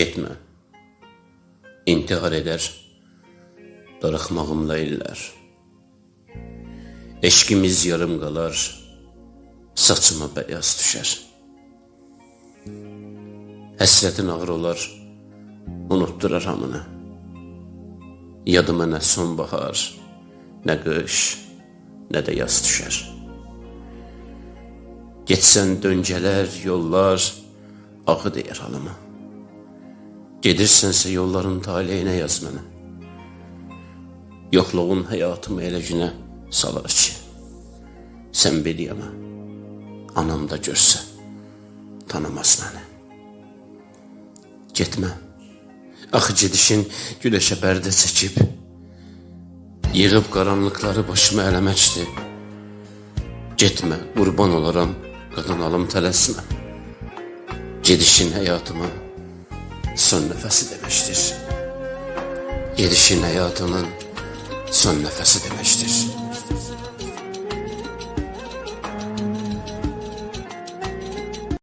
Getmə. İntihar edər, darıxmağımla illər. Eşkimiz yarım qalar, saçıma bəyaz düşər. Həsrətin ağır olar, unutdurar hamını. Yadıma nə sonbahar, nə qış, nə də yaz düşər. Getsən döncələr, yollar, ağı deyər halıma. Gedirsənsə yolların taleyinə yaz mənə. Yoxluğun həyatımı elə günə salar ki, sən biliyəmə, anam da görsə, tanımaz məni. Getmə, axı gedişin güləşə pərdə çəkib, yığıb qaranlıqları başıma eləməkdir. Getmə, qurban olaram, qadın alım tələsmə. Gedişin həyatıma son nəfəsi deməkdir. Gedişin həyatımın son nəfəsi deməkdir.